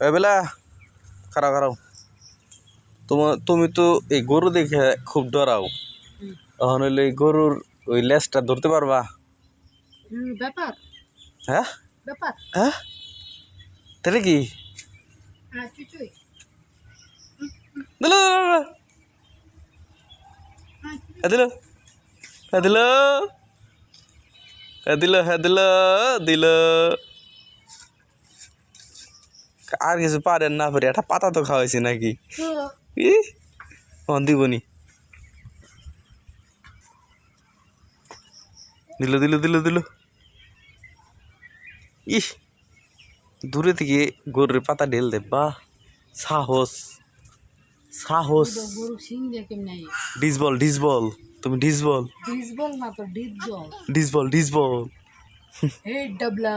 এ বেলা খারাপ খারাপ। তোমার তুমি তো এই গরু দেখে খুব ডরাও। তখন হইলে এই গরুর ওই লেজটা ধরতে পারবা? ব্যাপার। হ্যাঁ? ব্যাপার। হ্যাঁ? তাহলে কি? দিল দিল দিল। দিল। দিল দিল। আর কিছু পারেন না পারে একটা পাতা তো খাওয়াইছি নাকি? ই দিবনি। দিল দিল দিল দিল। ইস দূরে থেকে গরুর পাতা ঢেল দে বাহ সাহস। সাহস। ডিসবল ডিসবল। তুমি ডিসবল। ডিসবল না তো ডিসবল। ডিসবল ডিসবল। হে ডাবলা।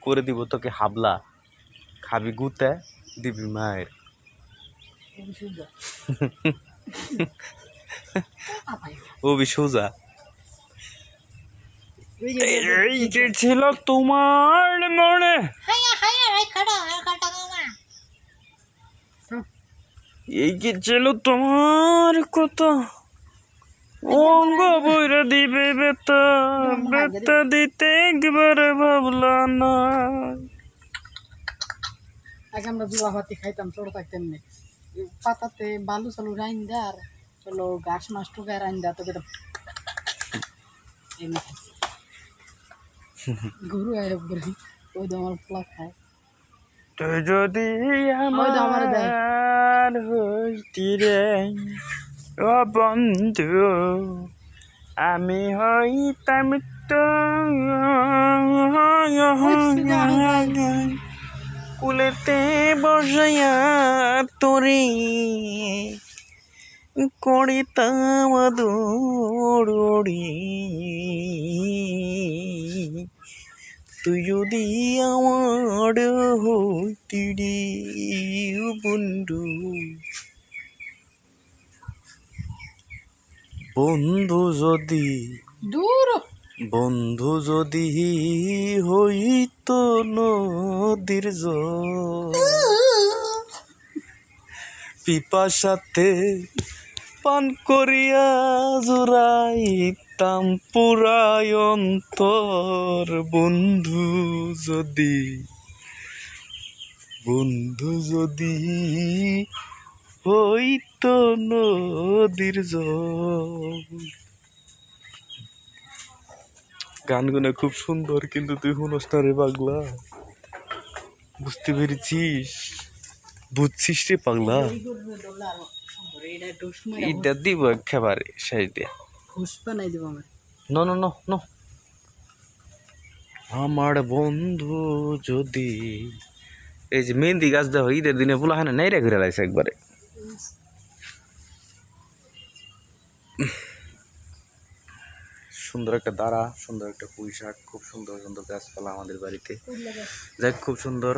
করে দিব তোকে হাবলা। খাবি গুতে, দিবি মায়ের। সুন্দর ও বি সোজা। এই যে ছিল তোমার মনে। এই যে ছিল তোমার কথা। অঙ্গ বইরা দিবে বেতা বেতা দিতে একবারে ভাবলা না। আগে আমরা জুয়া ভাতি খাইতাম ছোট থাকতাম নে। পাতাতে বালু চালু রাইন দে আর চলো ঘাস মাছ টুকায় রাইন দে তোকে তো গরু আয় গরু ওই তো আমার পোলা খায়। তো যদি। আমার রে ও বন্ধু আমি হইতাম তো কুলেতে বসাইয়া তোরে করিতাম দৌড়ি তুই যদি আমার হইতি রে বন্ধু বন্ধু যদি দূর। বন্ধু যদি হইত নদীর জল। পিপাসাতে পান করিয়া জুড়াইতাম পুরায় অন্তর। বন্ধু যদি বন্ধু যদি হইত নদীর জল। গানগুলো খুব সুন্দর, কিন্তু তুই শুনস না রে পাগলা। বুঝতে পেরেছিস? বুঝছিস রে পাগলা? এটা দিব একেবারে আমার ন ন ন ন। আমার বন্ধু যদি এই যে মেহেন্দি গাছ দেওয়া ঈদের দিনে পোলা হয় না নাই রে ঘুরে লাগছে একবারে। সুন্দর একটা দাঁড়া সুন্দর একটা পুঁই শাক খুব সুন্দর সুন্দর গাছপালা আমাদের বাড়িতে। যাই খুব সুন্দর।